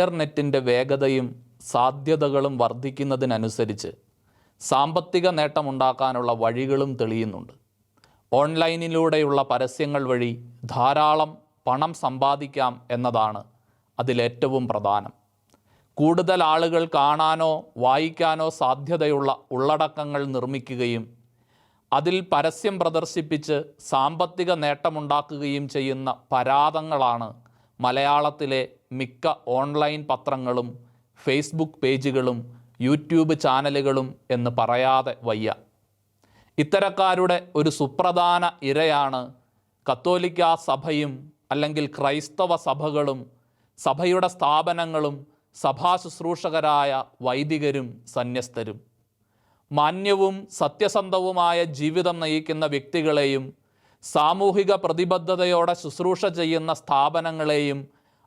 ഇന്റർനെറ്റിന്റെ വേഗതയും സാധ്യതകളും വർദ്ധിക്കുന്നതിനനുസരിച്ച് സാമ്പത്തിക നേട്ടമുണ്ടാക്കാനുള്ള വഴികളും തെളിയുന്നുണ്ട്. ഓൺലൈനിലൂടെയുള്ള പരസ്യങ്ങൾ വഴി ധാരാളം പണം സമ്പാദിക്കാം എന്നതാണ് അതിലേറ്റവും പ്രധാനം. കൂടുതൽ ആളുകൾ കാണാനോ വായിക്കാനോ സാധ്യതയുള്ള ഉള്ളടക്കങ്ങൾ നിർമ്മിക്കുകയും അതിൽ പരസ്യം പ്രദർശിപ്പിച്ച് സാമ്പത്തിക നേട്ടമുണ്ടാക്കുകയും ചെയ്യുന്ന പരാതങ്ങളാണ് മലയാളത്തിലെ മിക്ക ഓൺലൈൻ പത്രങ്ങളും ഫേസ്ബുക്ക് പേജുകളും യൂട്യൂബ് ചാനലുകളും എന്ന് പറയാതെ വയ്യ. ഇത്തരക്കാരുടെ ഒരു സുപ്രധാന ഇരയാണ് കത്തോലിക്ക സഭയും അല്ലെങ്കിൽ ക്രൈസ്തവ സഭകളും സഭയുടെ സ്ഥാപനങ്ങളും സഭാ ശുശ്രൂഷകരായ വൈദികരും സന്യസ്തരും. മാന്യവും സത്യസന്ധവുമായ ജീവിതം നയിക്കുന്ന വ്യക്തികളെയും സാമൂഹിക പ്രതിബദ്ധതയോടെ ശുശ്രൂഷ ചെയ്യുന്ന സ്ഥാപനങ്ങളെയും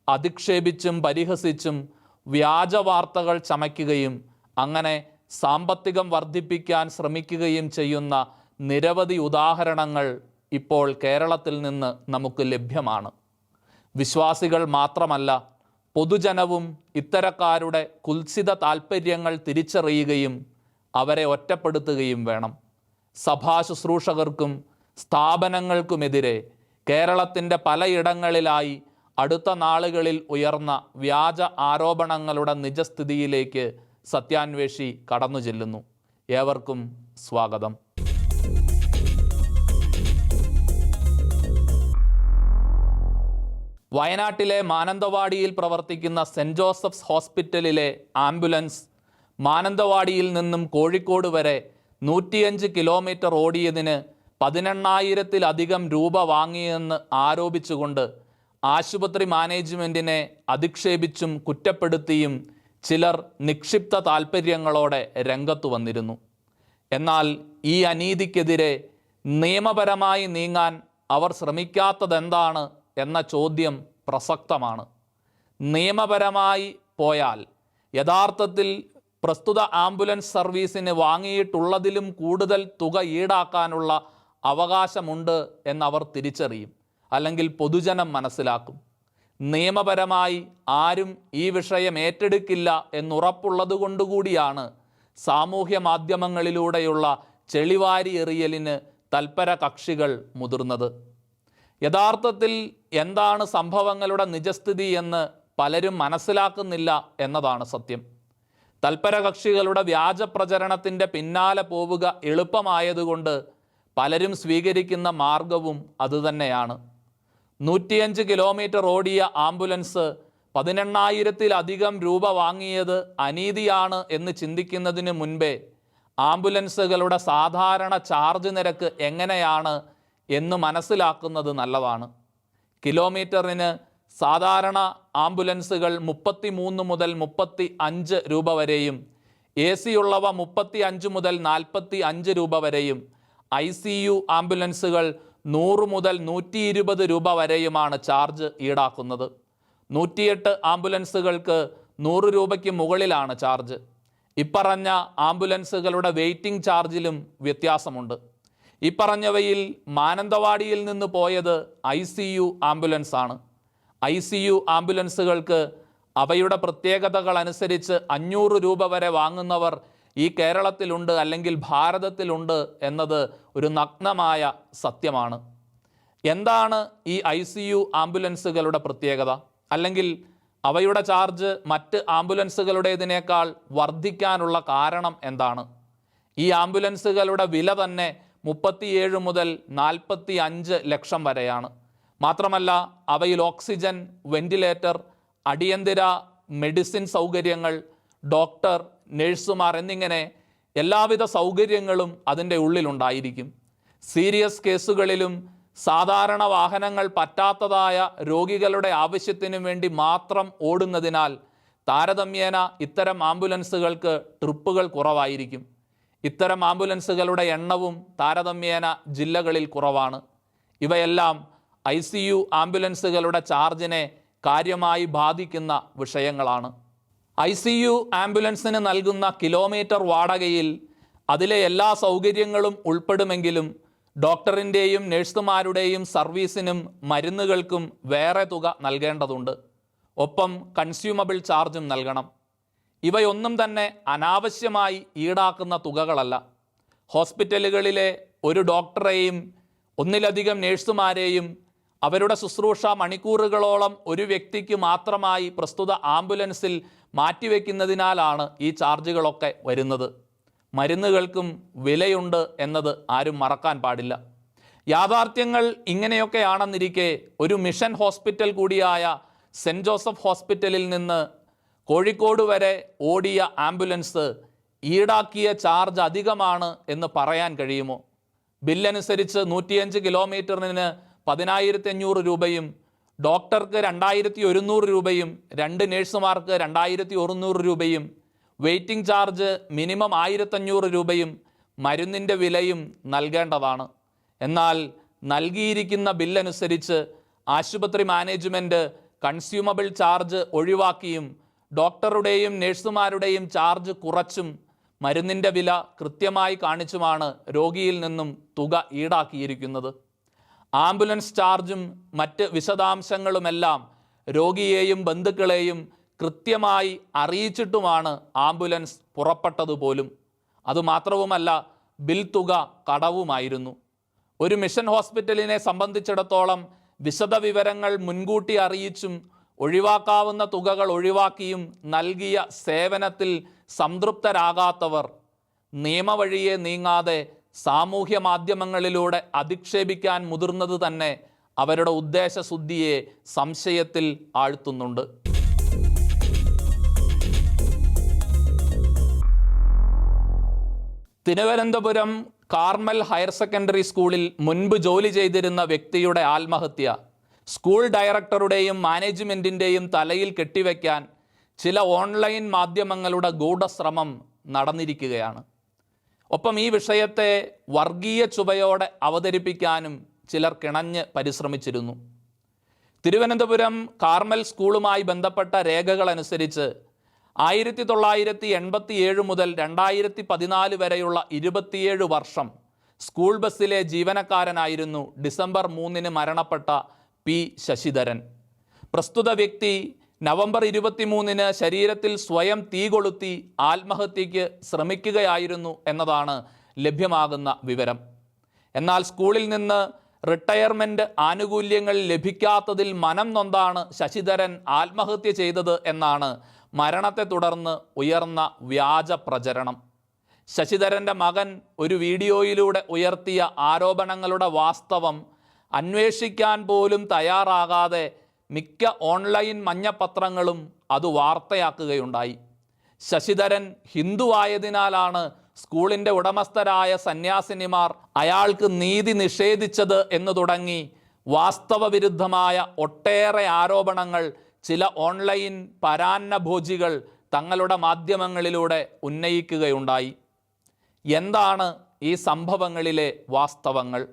അധിക്ഷേപിച്ചും പരിഹസിച്ചും വ്യാജ വാർത്തകൾ ചമയ്ക്കുകയും അങ്ങനെ സാമ്പത്തികം വർദ്ധിപ്പിക്കാൻ ശ്രമിക്കുകയും ചെയ്യുന്ന നിരവധി ഉദാഹരണങ്ങൾ ഇപ്പോൾ കേരളത്തിൽ നിന്ന് നമുക്ക് ലഭ്യമാണ്. വിശ്വാസികൾ മാത്രമല്ല പൊതുജനവും ഇത്തരക്കാരുടെ കുൽസിത താൽപ്പര്യങ്ങൾ തിരിച്ചറിയുകയും അവരെ ഒറ്റപ്പെടുത്തുകയും വേണം. സഭാ ശുശ്രൂഷകർക്കും സ്ഥാപനങ്ങൾക്കുമെതിരെ കേരളത്തിന്റെ പലയിടങ്ങളിലായി അടുത്ത നാളുകളിൽ ഉയർന്ന വ്യാജ ആരോപണങ്ങളുടെ നിജസ്ഥിതിയിലേക്ക് സത്യാന്വേഷി കടന്നു ചെല്ലുന്നു. ഏവർക്കും സ്വാഗതം. വയനാട്ടിലെ മാനന്തവാടിയിൽ പ്രവർത്തിക്കുന്ന സെന്റ് ജോസഫ്സ് ഹോസ്പിറ്റലിലെ ആംബുലൻസ് മാനന്തവാടിയിൽ നിന്നും കോഴിക്കോട് വരെ നൂറ്റിയഞ്ച് കിലോമീറ്റർ ഓടിയതിന് പതിനെണ്ണായിരത്തിലധികം രൂപ വാങ്ങിയെന്ന് ആരോപിച്ചുകൊണ്ട് ആശുപത്രി മാനേജ്മെന്റിനെ അധിക്ഷേപിച്ചും കുറ്റപ്പെടുത്തിയും ചിലർ നിക്ഷിപ്ത താൽപ്പര്യങ്ങളോടെ രംഗത്തു വന്നിരുന്നു. എന്നാൽ ഈ അനീതിക്കെതിരെ നിയമപരമായി നീങ്ങാൻ അവർ ശ്രമിക്കാത്തതെന്താണ് എന്ന ചോദ്യം പ്രസക്തമാണ്. നിയമപരമായി പോയാൽ യഥാർത്ഥത്തിൽ പ്രസ്തുത ആംബുലൻസ് സർവീസിന് വാങ്ങിയിട്ടുള്ളതിലും കൂടുതൽ തുക ഈടാക്കാനുള്ള അവകാശമുണ്ട് എന്നവർ തിരിച്ചറിയും. അല്ലെങ്കിൽ പൊതുജനം മനസ്സിലാക്കും. നിയമപരമായി ആരും ഈ വിഷയം ഏറ്റെടുക്കില്ല എന്നുറപ്പുള്ളത് കൊണ്ടുകൂടിയാണ് സാമൂഹ്യ മാധ്യമങ്ങളിലൂടെയുള്ള ചെളിവാരി എറിയലിന് തൽപര കക്ഷികൾ മുതിർന്നത്. യഥാർത്ഥത്തിൽ എന്താണ് സംഭവങ്ങളുടെ നിജസ്ഥിതി എന്ന് പലരും മനസ്സിലാക്കുന്നില്ല എന്നതാണ് സത്യം. തൽപര കക്ഷികളുടെ വ്യാജ പ്രചരണത്തിന്റെ പിന്നാലെ പോവുക എളുപ്പമായതുകൊണ്ട് പലരും സ്വീകരിക്കുന്ന മാർഗവും അതുതന്നെയാണ്. നൂറ്റിയഞ്ച് കിലോമീറ്റർ ഓടിയ ആംബുലൻസ് പതിനെണ്ണായിരത്തിലധികം രൂപ വാങ്ങിയത് അനീതിയാണ് എന്ന് ചിന്തിക്കുന്നതിന് മുൻപേ ആംബുലൻസുകളുടെ സാധാരണ ചാർജ് നിരക്ക് എങ്ങനെയാണ് എന്ന് മനസ്സിലാക്കുന്നത് നല്ലതാണ്. കിലോമീറ്ററിന് സാധാരണ ആംബുലൻസുകൾ മുപ്പത്തി മൂന്ന് മുതൽ മുപ്പത്തി അഞ്ച് രൂപ വരെയും എ സി ഉള്ളവ മുപ്പത്തി അഞ്ച് മുതൽ നാൽപ്പത്തി അഞ്ച് രൂപ വരെയും ഐ സി യു ആംബുലൻസുകൾ നൂറ് മുതൽ നൂറ്റി ഇരുപത് രൂപ വരെയുമാണ് ചാർജ് ഈടാക്കുന്നത്. നൂറ്റിയെട്ട് ആംബുലൻസുകൾക്ക് നൂറ് രൂപയ്ക്ക് മുകളിലാണ് ചാർജ്. ഇപ്പറഞ്ഞ ആംബുലൻസുകളുടെ വെയിറ്റിംഗ് ചാർജിലും വ്യത്യാസമുണ്ട്. ഇപ്പറഞ്ഞവയിൽ മാനന്തവാടിയിൽ നിന്ന് പോയത് ഐ സി യു ആംബുലൻസാണ്. ഐ സി യു ആംബുലൻസുകൾക്ക് അവയുടെ പ്രത്യേകതകൾ അനുസരിച്ച് അഞ്ഞൂറ് രൂപ വരെ വാങ്ങുന്നവർ ഈ കേരളത്തിലുണ്ട് അല്ലെങ്കിൽ ഭാരതത്തിലുണ്ട് എന്നത് ഒരു നഗ്നമായ സത്യമാണ്. എന്താണ് ഈ ഐ സി യു ആംബുലൻസുകളുടെ പ്രത്യേകത? അല്ലെങ്കിൽ അവയുടെ ചാർജ് മറ്റ് ആംബുലൻസുകളുടേതിനേക്കാൾ വർദ്ധിക്കാനുള്ള കാരണം എന്താണ്? ഈ ആംബുലൻസുകളുടെ വില തന്നെ മുപ്പത്തിയേഴ് മുതൽ നാൽപ്പത്തി അഞ്ച് ലക്ഷം വരെയാണ്. മാത്രമല്ല അവയിൽ ഓക്സിജൻ വെന്റിലേറ്റർ അടിയന്തര മെഡിസിൻ സൗകര്യങ്ങൾ ഡോക്ടർ നഴ്സുമാർ എന്നിങ്ങനെ എല്ലാവിധ സൗകര്യങ്ങളും അതിന്റെ ഉള്ളിലുണ്ടായിരിക്കും. സീരിയസ് കേസുകളിലും സാധാരണ വാഹനങ്ങൾ പറ്റാത്തതായ രോഗികളുടെ ആവശ്യത്തിനു വേണ്ടി മാത്രം ഓടുന്നതിനാൽ താരതമ്യേന ഇത്തരം ആംബുലൻസുകൾക്ക് ട്രിപ്പുകൾ കുറവായിരിക്കും. ഇത്തരം ആംബുലൻസുകളുടെ എണ്ണവും താരതമ്യേന ജില്ലകളിൽ കുറവാണ്. ഇവയെല്ലാം ഐ ആംബുലൻസുകളുടെ ചാർജിനെ കാര്യമായി ബാധിക്കുന്ന വിഷയങ്ങളാണ്. ഐ സി യു ആംബുലൻസിന് നൽകുന്ന കിലോമീറ്റർ വാടകയിൽ അതിലെ എല്ലാ സൗകര്യങ്ങളും ഉൾപ്പെടുമെങ്കിലും ഡോക്ടറിന്റെയും നഴ്സുമാരുടെയും സർവീസിനും മരുന്നുകൾക്കും വേറെ തുക നൽകേണ്ടതുണ്ട്. ഒപ്പം കൺസ്യൂമബിൾ ചാർജും നൽകണം. ഇവയൊന്നും തന്നെ അനാവശ്യമായി ഈടാക്കുന്ന തുകകളല്ല. ഹോസ്പിറ്റലുകളിലെ ഒരു ഡോക്ടറെയും ഒന്നിലധികം നേഴ്സുമാരെയും അവരുടെ ശുശ്രൂഷ മണിക്കൂറുകളോളം ഒരു വ്യക്തിക്ക് മാത്രമായി പ്രസ്തുത ആംബുലൻസിൽ മാറ്റിവെക്കുന്നതിനാലാണ് ഈ ചാർജുകളൊക്കെ വരുന്നത്. മരുന്നുകൾക്കും വിലയുണ്ട് എന്നത് ആരും മറക്കാൻ പാടില്ല. യാഥാർത്ഥ്യങ്ങൾ ഇങ്ങനെയൊക്കെയാണെന്നിരിക്കെ ഒരു മിഷൻ ഹോസ്പിറ്റൽ കൂടിയായ സെന്റ് ജോസഫ് ഹോസ്പിറ്റലിൽ നിന്ന് കോഴിക്കോട് വരെ ഓടിയ ആംബുലൻസ് ഈടാക്കിയ ചാർജ് അധികമാണ് എന്ന് പറയാൻ കഴിയുമോ? ബില്ലനുസരിച്ച് നൂറ്റിയഞ്ച് കിലോമീറ്ററിന് പതിനായിരത്തി അഞ്ഞൂറ് രൂപയും ഡോക്ടർക്ക് രണ്ടായിരത്തി ഒരുന്നൂറ് രൂപയും രണ്ട് നേഴ്സുമാർക്ക് രണ്ടായിരത്തി ഒരുന്നൂറ് രൂപയും വെയിറ്റിംഗ് ചാർജ് മിനിമം ആയിരത്തഞ്ഞൂറ് രൂപയും മരുന്നിന്റെ വിലയും നൽകേണ്ടതാണ്. എന്നാൽ നൽകിയിരിക്കുന്ന ബില്ലനുസരിച്ച് ആശുപത്രി മാനേജ്മെന്റ് കൺസ്യൂമബിൾ ചാർജ് ഒഴിവാക്കിയും ഡോക്ടറുടെയും നഴ്സുമാരുടെയും ചാർജ് കുറച്ചും മരുന്നിന്റെ വില കൃത്യമായി കാണിച്ചുമാണ് രോഗിയിൽ നിന്നും തുക ഈടാക്കിയിരിക്കുന്നത്. ആംബുലൻസ് ചാർജും മറ്റ് വിശദാംശങ്ങളുമെല്ലാം രോഗിയെയും ബന്ധുക്കളെയും കൃത്യമായി അറിയിച്ചിട്ടുമാണ് ആംബുലൻസ് പുറപ്പെട്ടതുപോലും. അതുമാത്രവുമല്ല ബിൽ തുക കടവുമായിരുന്നു. ഒരു മിഷൻ ഹോസ്പിറ്റലിനെ സംബന്ധിച്ചിടത്തോളം വിശദവിവരങ്ങൾ മുൻകൂട്ടി അറിയിച്ചും ഒഴിവാക്കാവുന്ന തുകകൾ ഒഴിവാക്കിയും നൽകിയ സേവനത്തിൽ സംതൃപ്തരാകാത്തവർ നിയമവഴിയെ നീങ്ങാതെ സാമൂഹ്യ മാധ്യമങ്ങളിലൂടെ അധിക്ഷേപിക്കാൻ മുതിർന്നത് തന്നെ അവരുടെ ഉദ്ദേശശുദ്ധിയെ സംശയത്തിൽ ആഴ്ത്തുന്നുണ്ട്. തിരുവനന്തപുരം കാർമൽ ഹയർ സെക്കൻഡറി സ്കൂളിൽ മുൻപ് ജോലി ചെയ്തിരുന്ന വ്യക്തിയുടെ ആത്മഹത്യ. സ്കൂൾ ഡയറക്ടറുടെയും മാനേജ്മെന്റിന്റെയും തലയിൽ കെട്ടിവെക്കാൻ ചില ഓൺലൈൻ മാധ്യമങ്ങളുടെ ഗൂഢശ്രമം നടന്നിരിക്കുകയാണ്. ഒപ്പം ഈ വിഷയത്തെ വർഗീയ ചുവയോടെ അവതരിപ്പിക്കാനും ചിലർ കിണഞ്ഞ് പരിശ്രമിച്ചിരുന്നു. തിരുവനന്തപുരം കാർമൽ സ്കൂളുമായി ബന്ധപ്പെട്ട രേഖകളനുസരിച്ച് ആയിരത്തി തൊള്ളായിരത്തി എൺപത്തി ഏഴ് മുതൽ രണ്ടായിരത്തി പതിനാല് വരെയുള്ള ഇരുപത്തിയേഴ് വർഷം സ്കൂൾ ബസ്സിലെ ജീവനക്കാരനായിരുന്നു ഡിസംബർ മൂന്നിന് മരണപ്പെട്ട പി ശശിധരൻ. പ്രസ്തുത വ്യക്തി നവംബർ ഇരുപത്തിമൂന്നിന് ശരീരത്തിൽ സ്വയം തീ കൊളുത്തി ആത്മഹത്യയ്ക്ക് ശ്രമിക്കുകയായിരുന്നു എന്നതാണ് ലഭ്യമാകുന്ന വിവരം. എന്നാൽ സ്കൂളിൽ നിന്ന് റിട്ടയർമെന്റ് ആനുകൂല്യങ്ങൾ ലഭിക്കാത്തതിൽ മനം നൊന്താണ് ശശിധരൻ ആത്മഹത്യ ചെയ്തത് എന്നാണ് മരണത്തെ തുടർന്ന് ഉയർന്ന വ്യാജ പ്രചരണം. ശശിധരന്റെ മകൻ ഒരു വീഡിയോയിലൂടെ ഉയർത്തിയ ആരോപണങ്ങളുടെ വാസ്തവം അന്വേഷിക്കാൻ പോലും തയ്യാറാകാതെ മിക്ക ഓൺലൈൻ മഞ്ഞപത്രങ്ങളും അത് വാർത്തയാക്കുകയുണ്ടായി. ശശിധരൻ ഹിന്ദുവായതിനാലാണ് സ്കൂളിന്റെ ഉടമസ്ഥരായ സന്യാസിനിമാർ അയാൾക്ക് നീതി നിഷേധിച്ചത് എന്ന് തുടങ്ങി. വാസ്തവവിരുദ്ധമായ ഒട്ടേറെ ആരോപണങ്ങൾ ചില ഓൺലൈൻ പരാന്നഭോജികൾ തങ്ങളുടെ മാധ്യമങ്ങളിലൂടെ ഉന്നയിക്കുകയുണ്ടായി. എന്താണ് ഈ സംഭവങ്ങളിലെ വാസ്തവങ്ങൾ?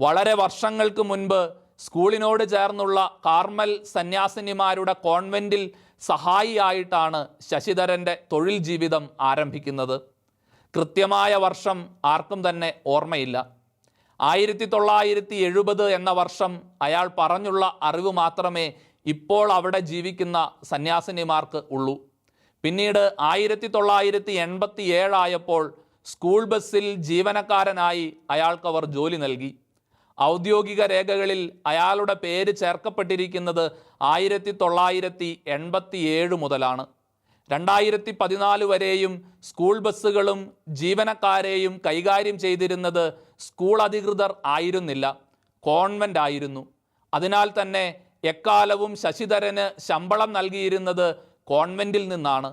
വളരെ വർഷങ്ങൾക്ക് മുൻപ് സ്കൂളിനോട് ചേർന്നുള്ള കാർമൽ സന്യാസിനിമാരുടെ കോൺവെന്റിൽ സഹായിയായിട്ടാണ് ശശിധരന്റെ തൊഴിൽ ജീവിതം ആരംഭിക്കുന്നത്. കൃത്യമായ വർഷം ആർക്കും തന്നെ ഓർമ്മയില്ല. ആയിരത്തി തൊള്ളായിരത്തി എഴുപത് എന്ന വർഷം അയാൾ പറഞ്ഞുള്ള അറിവ് മാത്രമേ ഇപ്പോൾ അവിടെ ജീവിക്കുന്ന സന്യാസിനിമാർക്ക് ഉള്ളൂ. പിന്നീട് ആയിരത്തി തൊള്ളായിരത്തി എൺപത്തി ഏഴായപ്പോൾ സ്കൂൾ ബസ്സിൽ ജീവനക്കാരനായി അയാൾക്കവർ ജോലി നൽകി. ഔദ്യോഗിക രേഖകളിൽ അയാളുടെ പേര് ചേർക്കപ്പെട്ടിരിക്കുന്നത് ആയിരത്തി തൊള്ളായിരത്തി എൺപത്തി ഏഴ് മുതലാണ്. രണ്ടായിരത്തി പതിനാല് വരെയും സ്കൂൾ ബസ്സുകളും ജീവനക്കാരെയും കൈകാര്യം ചെയ്തിരുന്നത് സ്കൂൾ അധികൃതർ ആയിരുന്നില്ല കോൺവെന്റ് ആയിരുന്നു. അതിനാൽ തന്നെ എക്കാലവും ശശിധരന് ശമ്പളം നൽകിയിരുന്നത് കോൺവെന്റിൽ നിന്നാണ്.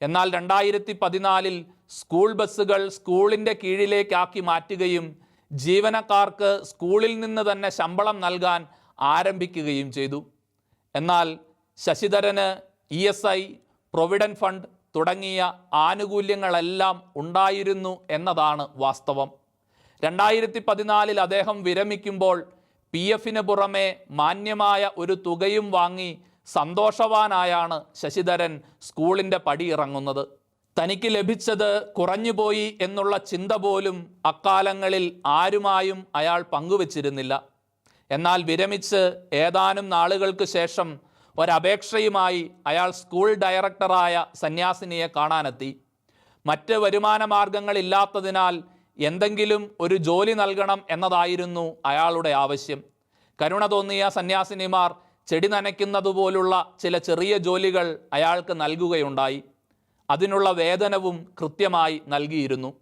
എന്നാൽ രണ്ടായിരത്തി പതിനാലിൽ സ്കൂൾ ബസ്സുകൾ സ്കൂളിന്റെ കീഴിലേക്കാക്കി മാറ്റുകയും ജീവനക്കാർക്ക് സ്കൂളിൽ നിന്ന് തന്നെ ശമ്പളം നൽകാൻ ആരംഭിക്കുകയും ചെയ്തു. എന്നാൽ ശശിധരന് E S I provident fund തുടങ്ങിയ ആനുകൂല്യങ്ങളെല്ലാം ഉണ്ടായിരുന്നു എന്നതാണ് വാസ്തവം. രണ്ടായിരത്തി പതിനാലിൽ അദ്ദേഹം വിരമിക്കുമ്പോൾ പി എഫിന് പുറമെ മാന്യമായ ഒരു തുകയും വാങ്ങി സന്തോഷവാനായാണ് ശശിധരൻ സ്കൂളിന്റെ പടി ഇറങ്ങുന്നത് തനിക്ക് ലഭിച്ചത് കുറഞ്ഞുപോയി എന്നുള്ള ചിന്ത പോലും അക്കാലങ്ങളിൽ ആരുമായും അയാൾ പങ്കുവച്ചിരുന്നില്ല. എന്നാൽ വിരമിച്ച് ഏതാനും നാളുകൾക്ക് ശേഷം ഒരപേക്ഷയുമായി അയാൾ സ്കൂൾ ഡയറക്ടറായ സന്യാസിനിയെ കാണാനെത്തി. മറ്റ് വരുമാന മാർഗങ്ങളില്ലാത്തതിനാൽ എന്തെങ്കിലും ഒരു ജോലി നൽകണം എന്നതായിരുന്നു അയാളുടെ ആവശ്യം. കരുണ തോന്നിയ സന്യാസിനിമാർ ചെടി നനയ്ക്കുന്നതുപോലുള്ള ചില ചെറിയ ജോലികൾ അയാൾക്ക് നൽകുകയുണ്ടായി. അതിനുള്ള വേതനവും കൃത്യമായി നൽകിയിരുന്നു.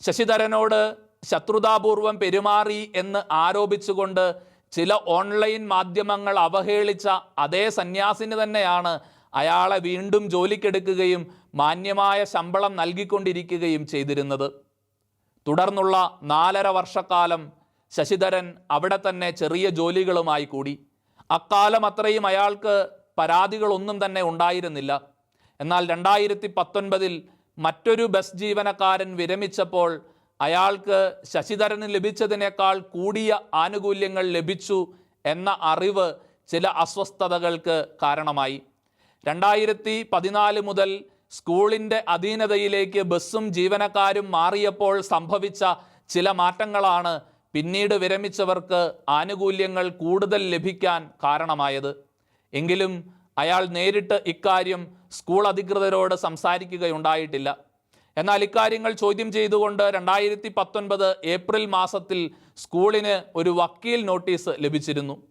ശശിധരനോട് ശത്രുതാപൂർവം പെരുമാറി എന്ന് ആരോപിച്ചുകൊണ്ട് ചില ഓൺലൈൻ മാധ്യമങ്ങൾ അവഹേളിച്ച അതേ സന്യാസിന് തന്നെയാണ് അയാളെ വീണ്ടും ജോലിക്കെടുക്കുകയും മാന്യമായ ശമ്പളം നൽകിക്കൊണ്ടിരിക്കുകയും ചെയ്തിരുന്നത്. തുടർന്നുള്ള നാലര വർഷക്കാലം ശശിധരൻ അവിടെ തന്നെ ചെറിയ ജോലികളുമായി കൂടി. അക്കാലം അത്രയും അയാൾക്ക് പരാതികളൊന്നും തന്നെ ഉണ്ടായിരുന്നില്ല. എന്നാൽ രണ്ടായിരത്തി പത്തൊൻപതിൽ മറ്റൊരു ബസ് ജീവനക്കാരൻ വിരമിച്ചപ്പോൾ അയാൾക്ക് ശശിധരന് ലഭിച്ചതിനേക്കാൾ കൂടിയ ആനുകൂല്യങ്ങൾ ലഭിച്ചു എന്ന അറിവ് ചില അസ്വസ്ഥതകൾക്ക് കാരണമായി. രണ്ടായിരത്തി പതിനാല് മുതൽ സ്കൂളിന്റെ അധീനതയിലേക്ക് ബസ്സും ജീവനക്കാരും മാറിയപ്പോൾ സംഭവിച്ച ചില മാറ്റങ്ങളാണ് പിന്നീട് വിരമിച്ചവർക്ക് ആനുകൂല്യങ്ങൾ കൂടുതൽ ലഭിക്കാൻ കാരണമായത്. എങ്കിലും അയാൾ നേരിട്ട് ഇക്കാര്യം സ്കൂൾ അധികൃതരോട് സംസാരിക്കുകയുണ്ടായിട്ടില്ല. എന്നാൽ ഇക്കാര്യങ്ങൾ ചോദ്യം ചെയ്തുകൊണ്ട് രണ്ടായിരത്തി പത്തൊൻപത് ഏപ്രിൽ മാസത്തിൽ സ്കൂളിന് ഒരു വക്കീൽ നോട്ടീസ് ലഭിച്ചിരുന്നു.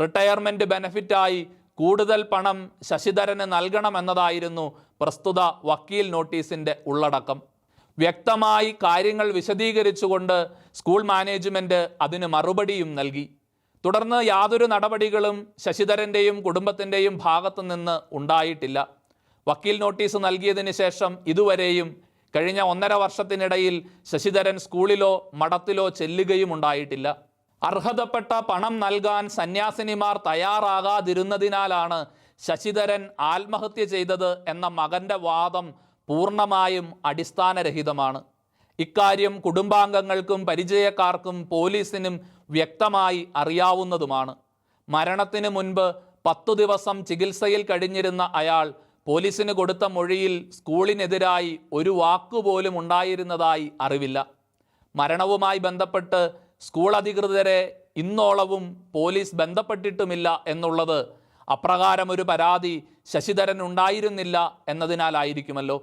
റിട്ടയർമെന്റ് ബെനഫിറ്റായി കൂടുതൽ പണം ശശിധരന് നൽകണമെന്നതായിരുന്നു പ്രസ്തുത വക്കീൽ നോട്ടീസിന്റെ ഉള്ളടക്കം. വ്യക്തമായി കാര്യങ്ങൾ വിശദീകരിച്ചുകൊണ്ട് സ്കൂൾ മാനേജ്മെന്റ് അതിന് മറുപടിയും നൽകി. തുടർന്ന് യാതൊരു നടപടികളും ശശിധരന്റെയും കുടുംബത്തിന്റെയും ഭാഗത്തു നിന്ന് ഉണ്ടായിട്ടില്ല. വക്കീൽ നോട്ടീസ് നൽകിയതിന് ശേഷം ഇതുവരെയും കഴിഞ്ഞ ഒന്നര വർഷത്തിനിടയിൽ ശശിധരൻ സ്കൂളിലോ മഠത്തിലോ ചെല്ലുകയും ഉണ്ടായിട്ടില്ല. അർഹതപ്പെട്ട പണം നൽകാൻ സന്യാസിനിമാർ തയ്യാറാകാതിരുന്നതിനാലാണ് ശശിധരൻ ആത്മഹത്യ ചെയ്തത് എന്ന മകന്റെ വാദം പൂർണമായും അടിസ്ഥാനരഹിതമാണ്. ഇക്കാര്യം കുടുംബാംഗങ്ങൾക്കും പരിചയക്കാർക്കും പോലീസിനും വ്യക്തമായി അറിയാവുന്നതുമാണ്. മരണത്തിന് മുൻപ് പത്തു ദിവസം ചികിത്സയിൽ കഴിഞ്ഞിരുന്ന അയാൾ പോലീസിന് കൊടുത്ത മൊഴിയിൽ സ്കൂളിനെതിരായി ഒരു വാക്കുപോലും ഉണ്ടായിരുന്നതായി അറിവില്ല. മരണവുമായി ബന്ധപ്പെട്ട് സ്കൂൾ അധികൃതരെ ഇന്നോളവും പോലീസ് ബന്ധപ്പെട്ടിട്ടുമില്ല എന്നുള്ളത് അപ്രകാരം ഒരു പരാതി ശശിധരൻ ഉണ്ടായിരുന്നില്ല എന്നതിനാലായിരിക്കുമല്ലോ.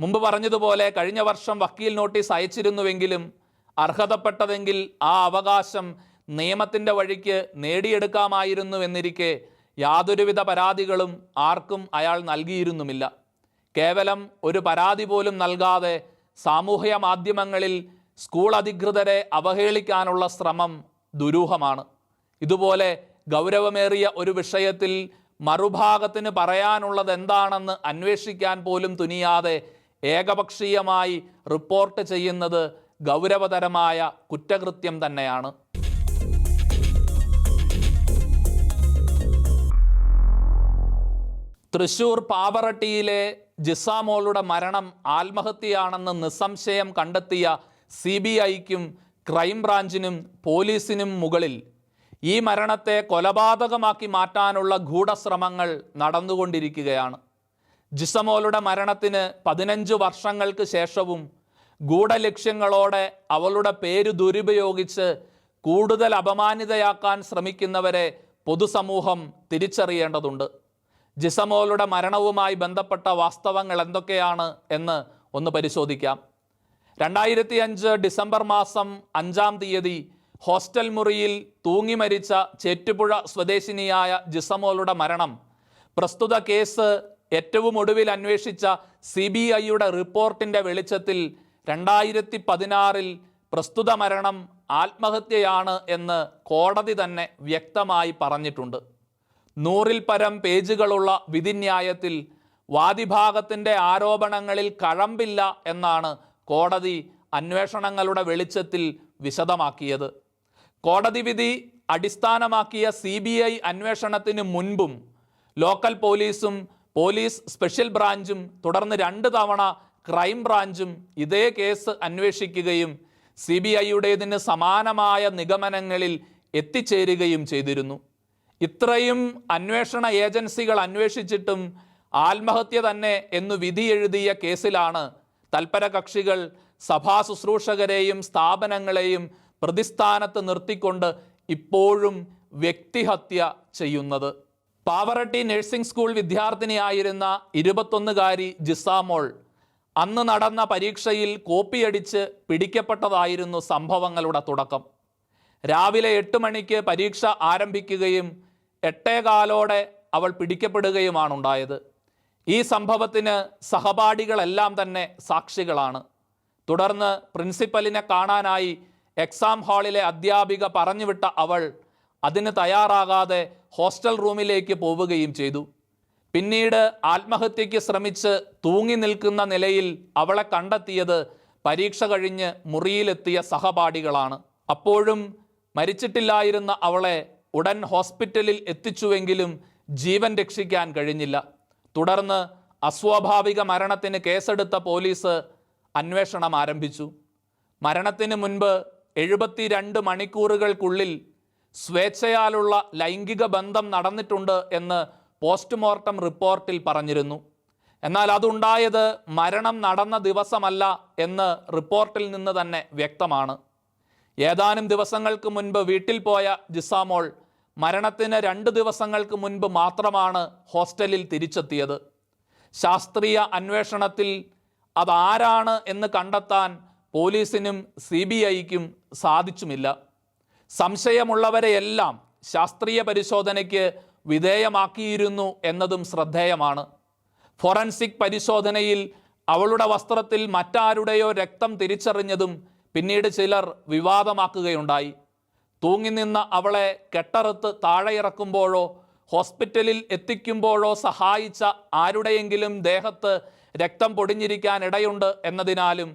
മുമ്പ് പറഞ്ഞതുപോലെ കഴിഞ്ഞ വർഷം വക്കീൽ നോട്ടീസ് അയച്ചിരുന്നുവെങ്കിലും അർഹതപ്പെട്ടതെങ്കിൽ ആ അവകാശം നിയമത്തിന്റെ വഴിക്ക് നേടിയെടുക്കാമായിരുന്നു നേടിയെടുക്കാമായിരുന്നുവെന്നിരിക്കെ യാതൊരുവിധ പരാതികളും ആർക്കും അയാൾ നൽകിയിരുന്നുമില്ല. കേവലം ഒരു പരാതി പോലും നൽകാതെ സാമൂഹ്യ മാധ്യമങ്ങളിൽ സ്കൂൾ അധികൃതരെ അവഹേളിക്കാനുള്ള ശ്രമം ദുരൂഹമാണ്. ഇതുപോലെ ഗൗരവമേറിയ ഒരു വിഷയത്തിൽ മറുഭാഗത്തിന് പറയാനുള്ളത് എന്താണെന്ന് അന്വേഷിക്കാൻ പോലും തുനിയാതെ ഏകപക്ഷീയമായി റിപ്പോർട്ട് ചെയ്യുന്നത് ഗൗരവതരമായ കുറ്റകൃത്യം തന്നെയാണ്. തൃശൂർ പാവറട്ടിയിലെ ജിസാമോളുടെ മരണം ആത്മഹത്യയാണെന്ന് നിസ്സംശയം കണ്ടെത്തിയ സി ബി ഐക്കും ക്രൈംബ്രാഞ്ചിനും പോലീസിനും മുകളിൽ ഈ മരണത്തെ കൊലപാതകമാക്കി മാറ്റാനുള്ള ഗൂഢശ്രമങ്ങൾ നടന്നുകൊണ്ടിരിക്കുകയാണ്. ജിസമോളുടെ മരണത്തിന് പതിനഞ്ച് വർഷങ്ങൾക്ക് ശേഷവും ഗൂഢലക്ഷ്യങ്ങളോടെ അവളുടെ പേര് ദുരുപയോഗിച്ച് കൂടുതൽ അപമാനിതയാക്കാൻ ശ്രമിക്കുന്നവരെ പൊതുസമൂഹം തിരിച്ചറിയേണ്ടതുണ്ട്. ജിസമോളുടെ മരണവുമായി ബന്ധപ്പെട്ട വാസ്തവങ്ങൾ എന്തൊക്കെയാണ് എന്ന് ഒന്ന് പരിശോധിക്കാം. രണ്ടായിരത്തി അഞ്ച് ഡിസംബർ മാസം അഞ്ചാം തീയതി ഹോസ്റ്റൽ മുറിയിൽ തൂങ്ങി മരിച്ച ചേറ്റുപുഴ സ്വദേശിനിയായ ജിസമോളുടെ മരണം. പ്രസ്തുത കേസ് ഏറ്റവും ഒടുവിൽ അന്വേഷിച്ച സി ബി ഐയുടെ റിപ്പോർട്ടിന്റെ വെളിച്ചത്തിൽ രണ്ടായിരത്തി പതിനാറിൽ പ്രസ്തുത മരണം ആത്മഹത്യയാണ് എന്ന് കോടതി തന്നെ വ്യക്തമായി പറഞ്ഞിട്ടുണ്ട്. നൂറിൽ പരം പേജുകളുള്ള വിധിന്യായത്തിൽ വാദിഭാഗത്തിന്റെ ആരോപണങ്ങളിൽ കഴമ്പില്ല എന്നാണ് കോടതി അന്വേഷണങ്ങളുടെ വെളിച്ചത്തിൽ വിശദമാക്കിയത്. കോടതി വിധി അടിസ്ഥാനമാക്കിയ സി ബി ഐ അന്വേഷണത്തിന് മുൻപും ലോക്കൽ പോലീസും പോലീസ് സ്പെഷ്യൽ ബ്രാഞ്ചും തുടർന്ന് രണ്ട് തവണ ക്രൈം ബ്രാഞ്ചും ഇതേ കേസ് അന്വേഷിക്കുകയും സി ബി ഐയുടേതിന് സമാനമായ നിഗമനങ്ങളിൽ എത്തിച്ചേരുകയും ചെയ്തിരുന്നു. ഇത്രയും അന്വേഷണ ഏജൻസികൾ അന്വേഷിച്ചിട്ടും ആത്മഹത്യ തന്നെ എന്നു വിധി എഴുതിയ കേസിലാണ് തൽപര കക്ഷികൾ സഭാ ശുശ്രൂഷകരെയും സ്ഥാപനങ്ങളെയും പ്രതിസ്ഥാനത്ത് നിർത്തിക്കൊണ്ട് ഇപ്പോഴും വ്യക്തിഹത്യ ചെയ്യുന്നത്. പാവറട്ടി നഴ്സിംഗ് സ്കൂൾ വിദ്യാർത്ഥിനിയായിരുന്ന ഇരുപത്തൊന്നുകാരി ജിസാമോൾ അന്ന് നടന്ന പരീക്ഷയിൽ കോപ്പിയടിച്ച് പിടിക്കപ്പെട്ടതായിരുന്നു സംഭവങ്ങളുടെ തുടക്കം. രാവിലെ എട്ട് മണിക്ക് പരീക്ഷ ആരംഭിക്കുകയും എട്ടേകാലോടെ അവൾ പിടിക്കപ്പെടുകയുമാണ് ഉണ്ടായത് ഈ സംഭവത്തിന് സഹപാഠികളെല്ലാം തന്നെ സാക്ഷികളാണ്. തുടർന്ന് പ്രിൻസിപ്പലിനെ കാണാനായി എക്സാം ഹാളിലെ അധ്യാപിക പറഞ്ഞുവിട്ട അവൾ അതിന് തയ്യാറാകാതെ ഹോസ്റ്റൽ റൂമിലേക്ക് പോവുകയും ചെയ്തു. പിന്നീട് ആത്മഹത്യയ്ക്ക് ശ്രമിച്ച് തൂങ്ങി നിൽക്കുന്ന നിലയിൽ അവളെ കണ്ടെത്തിയത് പരീക്ഷ കഴിഞ്ഞ് മുറിയിലെത്തിയ സഹപാഠികളാണ്. അപ്പോഴും മരിച്ചിട്ടില്ലായിരുന്ന അവളെ ഉടൻ ഹോസ്പിറ്റലിൽ എത്തിച്ചുവെങ്കിലും ജീവൻ രക്ഷിക്കാൻ കഴിഞ്ഞില്ല. തുടർന്ന് അസ്വാഭാവിക മരണത്തിന് കേസെടുത്ത പോലീസ് അന്വേഷണം ആരംഭിച്ചു. മരണത്തിന് മുൻപ് എഴുപത്തിരണ്ട് മണിക്കൂറുകൾക്കുള്ളിൽ സ്വേച്ഛയാലുള്ള ലൈംഗിക ബന്ധം നടന്നിട്ടുണ്ട് എന്ന് പോസ്റ്റ്മോർട്ടം റിപ്പോർട്ടിൽ പറഞ്ഞിരുന്നു. എന്നാൽ അതുണ്ടായത് മരണം നടന്ന ദിവസമല്ല എന്ന് റിപ്പോർട്ടിൽ നിന്ന് തന്നെ വ്യക്തമാണ്. ഏതാനും ദിവസങ്ങൾക്ക് മുൻപ് വീട്ടിൽ പോയ ജിസാമോൾ മരണത്തിന് രണ്ട് ദിവസങ്ങൾക്ക് മുൻപ് മാത്രമാണ് ഹോസ്റ്റലിൽ തിരിച്ചെത്തിയത്. ശാസ്ത്രീയ അന്വേഷണത്തിൽ അതാരാണ് എന്ന് കണ്ടെത്താൻ പോലീസിനും സി ബി ഐക്കും സാധിച്ചുമില്ല. സംശയമുള്ളവരെയെല്ലാം ശാസ്ത്രീയ പരിശോധനയ്ക്ക് വിധേയമാക്കിയിരുന്നു എന്നതും ശ്രദ്ധേയമാണ്. ഫോറൻസിക് പരിശോധനയിൽ അവളുടെ വസ്ത്രത്തിൽ മറ്റാരുടെയോ രക്തം തിരിച്ചറിഞ്ഞതും പിന്നീട് ചിലർ വിവാദമാക്കുകയുണ്ടായി. തൂങ്ങി നിന്ന അവളെ കെട്ടറുത്ത് താഴെയിറക്കുമ്പോഴോ ഹോസ്പിറ്റലിൽ എത്തിക്കുമ്പോഴോ സഹായിച്ച ആരുടെയെങ്കിലും ദേഹത്ത് രക്തം പൊടിഞ്ഞിരിക്കാൻ ഇടയുണ്ട് എന്നതിനാലും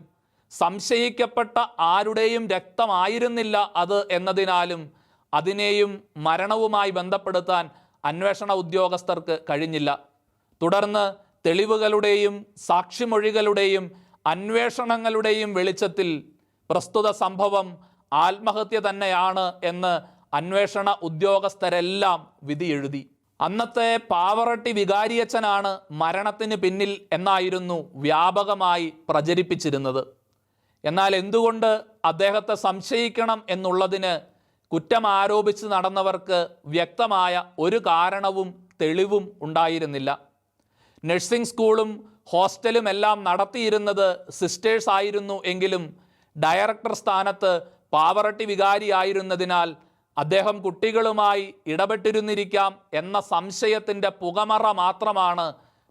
സംശയിക്കപ്പെട്ട ആരുടെയും രക്തമായിരുന്നില്ല അത് എന്നതിനാലും അതിനെയും മരണവുമായി ബന്ധപ്പെടുത്താൻ അന്വേഷണ ഉദ്യോഗസ്ഥർക്ക് കഴിഞ്ഞില്ല. തുടർന്ന് തെളിവുകളുടെയും സാക്ഷിമൊഴികളുടെയും അന്വേഷണങ്ങളുടെയും വെളിച്ചത്തിൽ പ്രസ്തുത സംഭവം ആത്മഹത്യ തന്നെയാണ് എന്ന് അന്വേഷണ ഉദ്യോഗസ്ഥരെല്ലാം വിധി എഴുതി. അന്നത്തെ പാവറട്ടി വികാരിയച്ഛനാണ് മരണത്തിന് പിന്നിൽ എന്നായിരുന്നു വ്യാപകമായി പ്രചരിപ്പിച്ചിരുന്നത്. എന്നാൽ എന്തുകൊണ്ട് അദ്ദേഹത്തെ സംശയിക്കണം എന്നുള്ളതിന് കുറ്റം ആരോപിച്ച് നടന്നവർക്ക് വ്യക്തമായ ഒരു കാരണവും തെളിവും ഉണ്ടായിരുന്നില്ല. നഴ്സിംഗ് സ്കൂളും ഹോസ്റ്റലും എല്ലാം നടത്തിയിരുന്നത് സിസ്റ്റേഴ്സ് ആയിരുന്നു എങ്കിലും ഡയറക്ടർ സ്ഥാനത്ത് പാവറട്ടി വികാരിയായിരുന്നതിനാൽ അദ്ദേഹം കുട്ടികളുമായി ഇടപെട്ടിരുന്നിരിക്കാം എന്ന സംശയത്തിന്റെ പുകമറ മാത്രമാണ്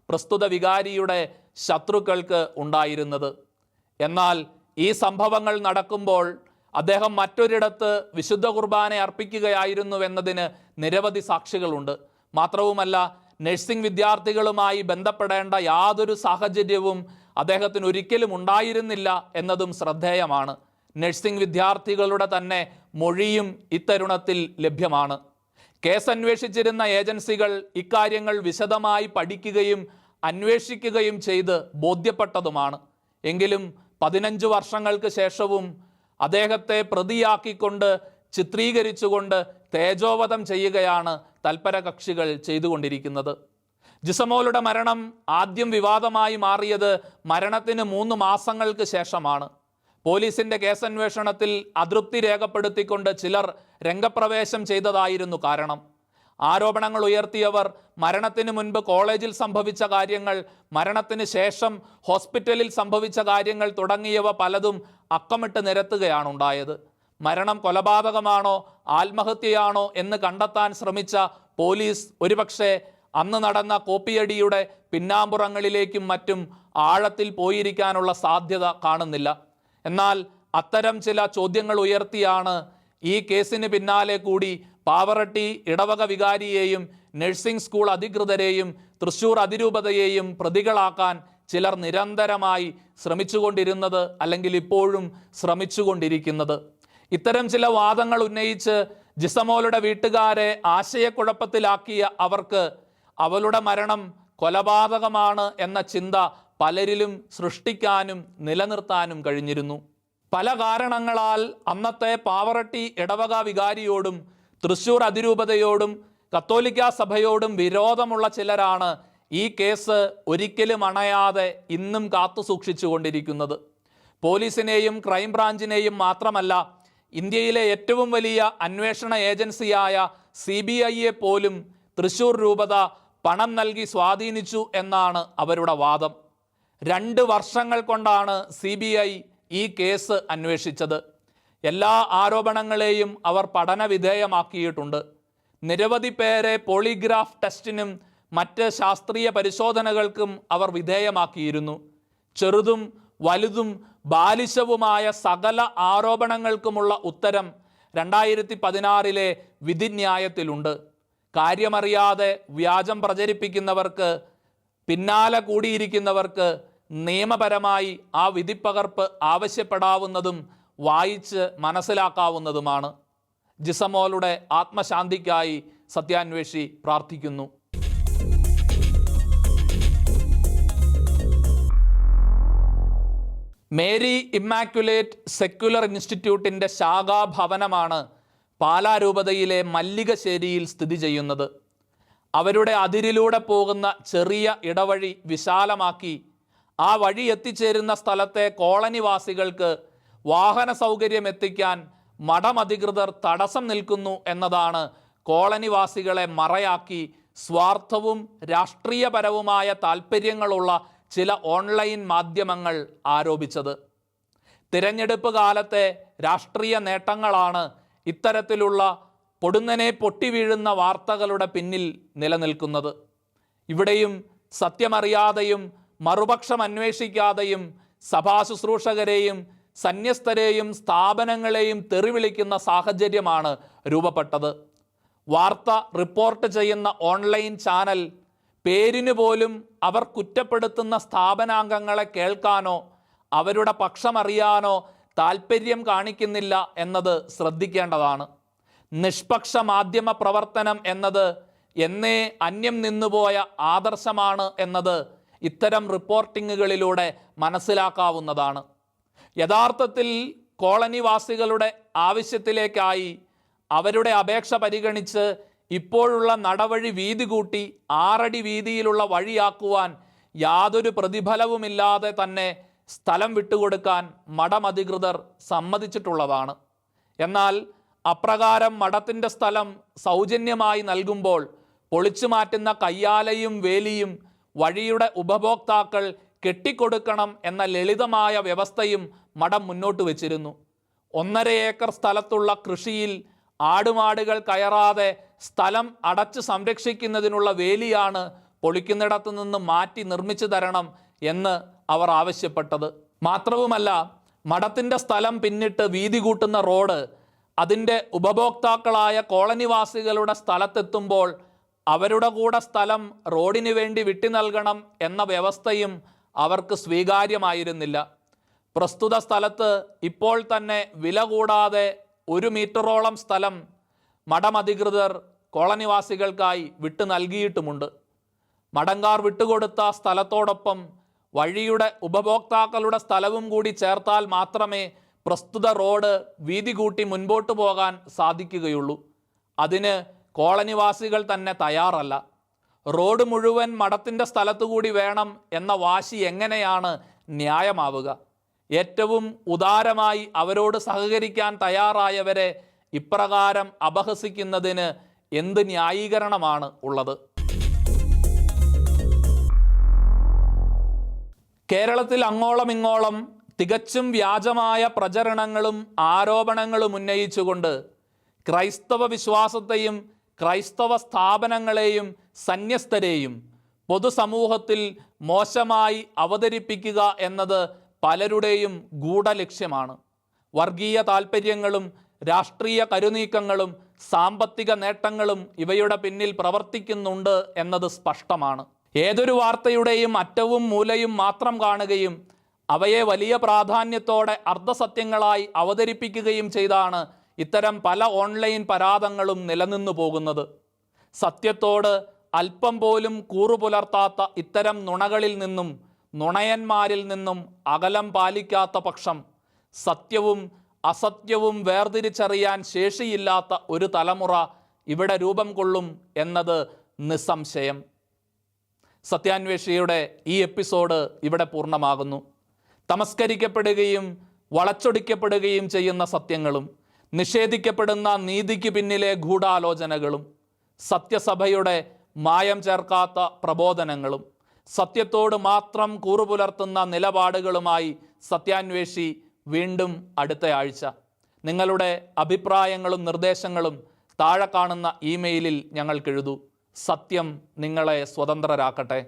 പ്രസ്തുത വികാരിയുടെ ശത്രുക്കൾക്ക് ഉണ്ടായിരുന്നത്. എന്നാൽ ഈ സംഭവങ്ങൾ നടക്കുമ്പോൾ അദ്ദേഹം മറ്റൊരിടത്ത് വിശുദ്ധ കുർബാന അർപ്പിക്കുകയായിരുന്നു എന്നതിന് നിരവധി സാക്ഷികളുണ്ട്. മാത്രവുമല്ല നഴ്സിംഗ് വിദ്യാർത്ഥികളുമായി ബന്ധപ്പെടേണ്ട യാതൊരു സാഹചര്യവും അദ്ദേഹത്തിന് ഒരിക്കലും ഉണ്ടായിരുന്നില്ല എന്നതും ശ്രദ്ധേയമാണ്. നഴ്സിംഗ് വിദ്യാർത്ഥികളുടെ തന്നെ മൊഴിയും ഇത്തരുണത്തിൽ ലഭ്യമാണ്. കേസ് അന്വേഷിച്ചിരുന്ന ഏജൻസികൾ ഇക്കാര്യങ്ങൾ വിശദമായി പഠിക്കുകയും അന്വേഷിക്കുകയും ചെയ്ത് ബോധ്യപ്പെട്ടതുമാണ്. എങ്കിലും പതിനഞ്ച് വർഷങ്ങൾക്ക് ശേഷവും അദ്ദേഹത്തെ പ്രതിയാക്കിക്കൊണ്ട് ചിത്രീകരിച്ചുകൊണ്ട് തേജോവധം ചെയ്യുകയാണ് തൽപര കക്ഷികൾ ചെയ്തുകൊണ്ടിരിക്കുന്നത്. ജിസമോളുടെ മരണം ആദ്യം വിവാദമായി മാറിയത് മരണത്തിന് മൂന്ന് മാസങ്ങൾക്ക് ശേഷമാണ്. പോലീസിന്റെ കേസന്വേഷണത്തിൽ അതൃപ്തി രേഖപ്പെടുത്തിക്കൊണ്ട് ചിലർ രംഗപ്രവേശം ചെയ്തതായിരുന്നു കാരണം. ആരോപണങ്ങൾ ഉയർത്തിയവർ മരണത്തിന് മുൻപ് കോളേജിൽ സംഭവിച്ച കാര്യങ്ങൾ മരണത്തിന് ശേഷം ഹോസ്പിറ്റലിൽ സംഭവിച്ച കാര്യങ്ങൾ തുടങ്ങിയവ പലതും അക്കമിട്ട് നിരത്തുകയാണ് ഉണ്ടായത് മരണം കൊലപാതകമാണോ ആത്മഹത്യയാണോ എന്ന് കണ്ടെത്താൻ ശ്രമിച്ച പോലീസ് ഒരുപക്ഷെ അന്ന് നടന്ന കോപ്പിയടിയുടെ പിന്നാമ്പുറങ്ങളിലേക്കും മറ്റും ആഴത്തിൽ പോയിരിക്കാനുള്ള സാധ്യത കാണുന്നില്ല. എന്നാൽ അത്തരം ചില ചോദ്യങ്ങൾ ഉയർത്തിയാണ് ഈ കേസിന് പിന്നാലെ കൂടി പാവറട്ടി ഇടവക വികാരിയെയും നഴ്സിംഗ് സ്കൂൾ അധികൃതരെയും തൃശൂർ അതിരൂപതയെയും പ്രതികളാക്കാൻ ചിലർ നിരന്തരമായി ശ്രമിച്ചുകൊണ്ടിരുന്നത് അല്ലെങ്കിൽ ഇപ്പോഴും ശ്രമിച്ചുകൊണ്ടിരിക്കുന്നത്. ഇത്തരം ചില വാദങ്ങൾ ഉന്നയിച്ച് ജിസമോളുടെ വീട്ടുകാരെ ആശയക്കുഴപ്പത്തിലാക്കിയ അവർക്ക് അവളുടെ മരണം കൊലപാതകമാണ് എന്ന ചിന്ത പലരിലും സൃഷ്ടിക്കാനും നിലനിർത്താനും കഴിഞ്ഞിരുന്നു. പല കാരണങ്ങളാൽ അന്നത്തെ പാവറട്ടി ഇടവക വികാരിയോടും തൃശൂർ അതിരൂപതയോടും കത്തോലിക്ക സഭയോടും വിരോധമുള്ള ചിലരാണ് ഈ കേസ് ഒരിക്കലും അണയാതെ ഇന്നും കാത്തു സൂക്ഷിച്ചുകൊണ്ടിരിക്കുന്നത് പോലീസിനെയും ക്രൈംബ്രാഞ്ചിനെയും മാത്രമല്ല ഇന്ത്യയിലെ ഏറ്റവും വലിയ അന്വേഷണ ഏജൻസിയായ സി ബി ഐയെ പോലും തൃശൂർ രൂപത പണം നൽകി സ്വാധീനിച്ചു എന്നാണ് അവരുടെ വാദം. രണ്ട് വർഷങ്ങൾ കൊണ്ടാണ് സി ബി ഐ ഈ കേസ് അന്വേഷിച്ചത്. എല്ലാ ആരോപണങ്ങളെയും അവർ പഠനവിധേയമാക്കിയിട്ടുണ്ട്. നിരവധി പേരെ പോളിഗ്രാഫ് ടെസ്റ്റിനും മറ്റ് ശാസ്ത്രീയ പരിശോധനകൾക്കും അവർ വിധേയമാക്കിയിരുന്നു. ചെറുതും വലുതും ബാലിശവുമായ സകല ആരോപണങ്ങൾക്കുമുള്ള ഉത്തരം രണ്ടായിരത്തി പതിനാറിലെ വിധിന്യായത്തിലുണ്ട്. കാര്യമറിയാതെ വ്യാജം പ്രചരിപ്പിക്കുന്നവർക്ക് പിന്നാലെ കൂടിയിരിക്കുന്നവർക്ക് നിയമപരമായി ആ വിധിപ്പകർപ്പ് ആവശ്യപ്പെടാവുന്നതും വായിച്ച് മനസ്സിലാക്കാവുന്നതുമാണ്. ജിസമോളുടെ ആത്മശാന്തിക്കായി സത്യാന്വേഷി പ്രാർത്ഥിക്കുന്നു. മേരി ഇമ്മാക്കുലേറ്റ് സെക്യുലർ ഇൻസ്റ്റിറ്റ്യൂട്ടിന്റെ ശാഖാഭവനമാണ് പാലാരൂപതയിലെ മല്ലികശ്ശേരിയിൽ സ്ഥിതി ചെയ്യുന്നത്. അവരുടെ അതിരിലൂടെ പോകുന്ന ചെറിയ ഇടവഴി വിശാലമാക്കി ആ വഴി എത്തിച്ചേരുന്ന സ്ഥലത്തെ കോളനിവാസികൾക്ക് വാഹന സൗകര്യം എത്തിക്കാൻ മഠം അധികൃതർ തടസ്സം നിൽക്കുന്നു എന്നതാണ് കോളനിവാസികളെ മറയാക്കി സ്വാർത്ഥവും രാഷ്ട്രീയപരവുമായ താൽപ്പര്യങ്ങളുള്ള ചില ഓൺലൈൻ മാധ്യമങ്ങൾ ആരോപിച്ചത്. തിരഞ്ഞെടുപ്പ് കാലത്തെ രാഷ്ട്രീയ നേട്ടങ്ങളാണ് ഇത്തരത്തിലുള്ള പൊടുന്നനെ പൊട്ടിവീഴുന്ന വാർത്തകളുടെ പിന്നിൽ നിലനിൽക്കുന്നത്. ഇവിടെയും സത്യമറിയാതെയും മറുപക്ഷം അന്വേഷിക്കാതെയും സഭാശുശ്രൂഷകരെയും സന്യസ്തരെയും സ്ഥാപനങ്ങളെയും തെറിവിളിക്കുന്ന സാഹചര്യമാണ് രൂപപ്പെട്ടത്. വാർത്ത റിപ്പോർട്ട് ചെയ്യുന്ന ഓൺലൈൻ ചാനൽ പേരിന് പോലും അവർ കുറ്റപ്പെടുത്തുന്ന സ്ഥാപനാംഗങ്ങളെ കേൾക്കാനോ അവരുടെ പക്ഷമറിയാനോ താൽപ്പര്യം കാണിക്കുന്നില്ല എന്നത് ശ്രദ്ധിക്കേണ്ടതാണ്. നിഷ്പക്ഷ മാധ്യമ പ്രവർത്തനം എന്നത് എന്നേ അന്യം നിന്നുപോയ ആദർശമാണ് എന്നത് ഇത്തരം റിപ്പോർട്ടിങ്ങുകളിലൂടെ മനസ്സിലാക്കാവുന്നതാണ്. യഥാർത്ഥത്തിൽ കോളനിവാസികളുടെ ആവശ്യത്തിലേക്കായി അവരുടെ അപേക്ഷ പരിഗണിച്ച് ഇപ്പോഴുള്ള നടവഴി വീതി കൂട്ടി ആറടി വീതിയിലുള്ള വഴിയാക്കുവാൻ യാതൊരു പ്രതിഫലവുമില്ലാതെ തന്നെ സ്ഥലം വിട്ടുകൊടുക്കാൻ മഠം അധികൃതർ സമ്മതിച്ചിട്ടുള്ളതാണ്. എന്നാൽ അപ്രകാരം മഠത്തിന്റെ സ്ഥലം സൗജന്യമായി നൽകുമ്പോൾ പൊളിച്ചു മാറ്റുന്ന കയ്യാലയും വേലിയും വഴിയുടെ ഉപഭോക്താക്കൾ കെട്ടിക്കൊടുക്കണം എന്ന ലളിതമായ വ്യവസ്ഥയും മഠം മുന്നോട്ട് വച്ചിരുന്നു. ഒന്നര ഏക്കർ സ്ഥലത്തുള്ള കൃഷിയിൽ ആടുമാടുകൾ കയറാതെ സ്ഥലം അടച്ചു സംരക്ഷിക്കുന്നതിനുള്ള വേലിയാണ് പൊളിക്കുന്നിടത്തു നിന്ന് മാറ്റി നിർമ്മിച്ചു തരണം എന്ന് അവർ ആവശ്യപ്പെട്ടത്. മാത്രവുമല്ല മഠത്തിന്റെ സ്ഥലം പിന്നിട്ട് വീതി കൂട്ടുന്ന റോഡ് അതിന്റെ ഉപഭോക്താക്കളായ കോളനിവാസികളുടെ സ്ഥലത്തെത്തുമ്പോൾ അവരുടെ കൂടെ സ്ഥലം റോഡിന് വേണ്ടി വിട്ടു നൽകണം എന്ന വ്യവസ്ഥയും അവർക്ക് സ്വീകാര്യമായിരുന്നില്ല. പ്രസ്തുത സ്ഥലത്ത് ഇപ്പോൾ തന്നെ വില കൂടാതെ ഒരു മീറ്ററോളം സ്ഥലം മഠമധികൃതർ കോളനിവാസികൾക്കായി വിട്ടു നൽകിയിട്ടുമുണ്ട്. മടങ്കാർ വിട്ടുകൊടുത്ത സ്ഥലത്തോടൊപ്പം വഴിയുടെ ഉപഭോക്താക്കളുടെ സ്ഥലവും കൂടി ചേർത്താൽ മാത്രമേ പ്രസ്തുത റോഡ് വീതി കൂട്ടി മുൻപോട്ട് പോകാൻ സാധിക്കുകയുള്ളൂ. അതിന് കോളനിവാസികൾ തന്നെ തയ്യാറല്ല. റോഡ് മുഴുവൻ മഠത്തിന്റെ സ്ഥലത്തുകൂടി വേണം എന്ന വാശി എങ്ങനെയാണ് ന്യായമാവുക? ഏറ്റവും ഉദാരമായി അവരോട് സഹകരിക്കാൻ തയ്യാറായവരെ ഇപ്രകാരം അപഹസിക്കുന്നതിന് എന്ത് ന്യായീകരണമാണ് ഉള്ളത്? കേരളത്തിൽ അങ്ങോളം ഇങ്ങോളം തികച്ചും വ്യാജമായ പ്രചരണങ്ങളും ആരോപണങ്ങളും ഉന്നയിച്ചുകൊണ്ട് ക്രൈസ്തവ വിശ്വാസത്തെയും ക്രൈസ്തവ സ്ഥാപനങ്ങളെയും സന്യസ്തരെയും പൊതുസമൂഹത്തിൽ മോശമായി അവതരിപ്പിക്കുക എന്നത് പലരുടെയും ഗൂഢലക്ഷ്യമാണ്. വർഗീയ താൽപ്പര്യങ്ങളും രാഷ്ട്രീയ കരുനീക്കങ്ങളും സാമ്പത്തിക നേട്ടങ്ങളും ഇവയുടെ പിന്നിൽ പ്രവർത്തിക്കുന്നുണ്ട് എന്നത് സ്പഷ്ടമാണ്. ഏതൊരു വാർത്തയുടെയും അറ്റവും മൂലയും മാത്രം കാണുകയും അവയെ വലിയ പ്രാധാന്യത്തോടെ അർദ്ധസത്യങ്ങളായി അവതരിപ്പിക്കുകയും ചെയ്താണ് ഇത്തരം പല ഓൺലൈൻ പരാതങ്ങളും നിലനിന്നു പോകുന്നത്. സത്യത്തോട് അല്പം പോലും കൂറുപുലർത്താത്ത ഇത്തരം നുണകളിൽ നിന്നും നുണയന്മാരിൽ നിന്നും അകലം പാലിക്കാത്ത പക്ഷം സത്യവും അസത്യവും വേർതിരിച്ചറിയാൻ ശേഷിയില്ലാത്ത ഒരു തലമുറ ഇവിടെ രൂപം കൊള്ളും എന്നത് നിസ്സംശയം. സത്യാന്വേഷിയുടെ ഈ എപ്പിസോഡ് ഇവിടെ പൂർണമാകുന്നു. തമസ്കരിക്കപ്പെടുകയും വളച്ചൊടിക്കപ്പെടുകയും ചെയ്യുന്ന സത്യങ്ങളും നിഷേധിക്കപ്പെടുന്ന നീതിക്ക് പിന്നിലെ ഗൂഢാലോചനകളും സത്യസഭയുടെ മായം ചേർക്കാത്ത പ്രബോധനങ്ങളും സത്യത്തോട് മാത്രം കൂറുപുലർത്തുന്ന നിലപാടുകളുമായി സത്യാന്വേഷി വീണ്ടും അടുത്ത ആഴ്ച. നിങ്ങളുടെ അഭിപ്രായങ്ങളും നിർദ്ദേശങ്ങളും താഴെ കാണുന്ന ഇമെയിലിൽ ഞങ്ങൾക്കെഴുതൂ സത്യം നിങ്ങളെ സ്വതന്ത്രരാക്കട്ടെ.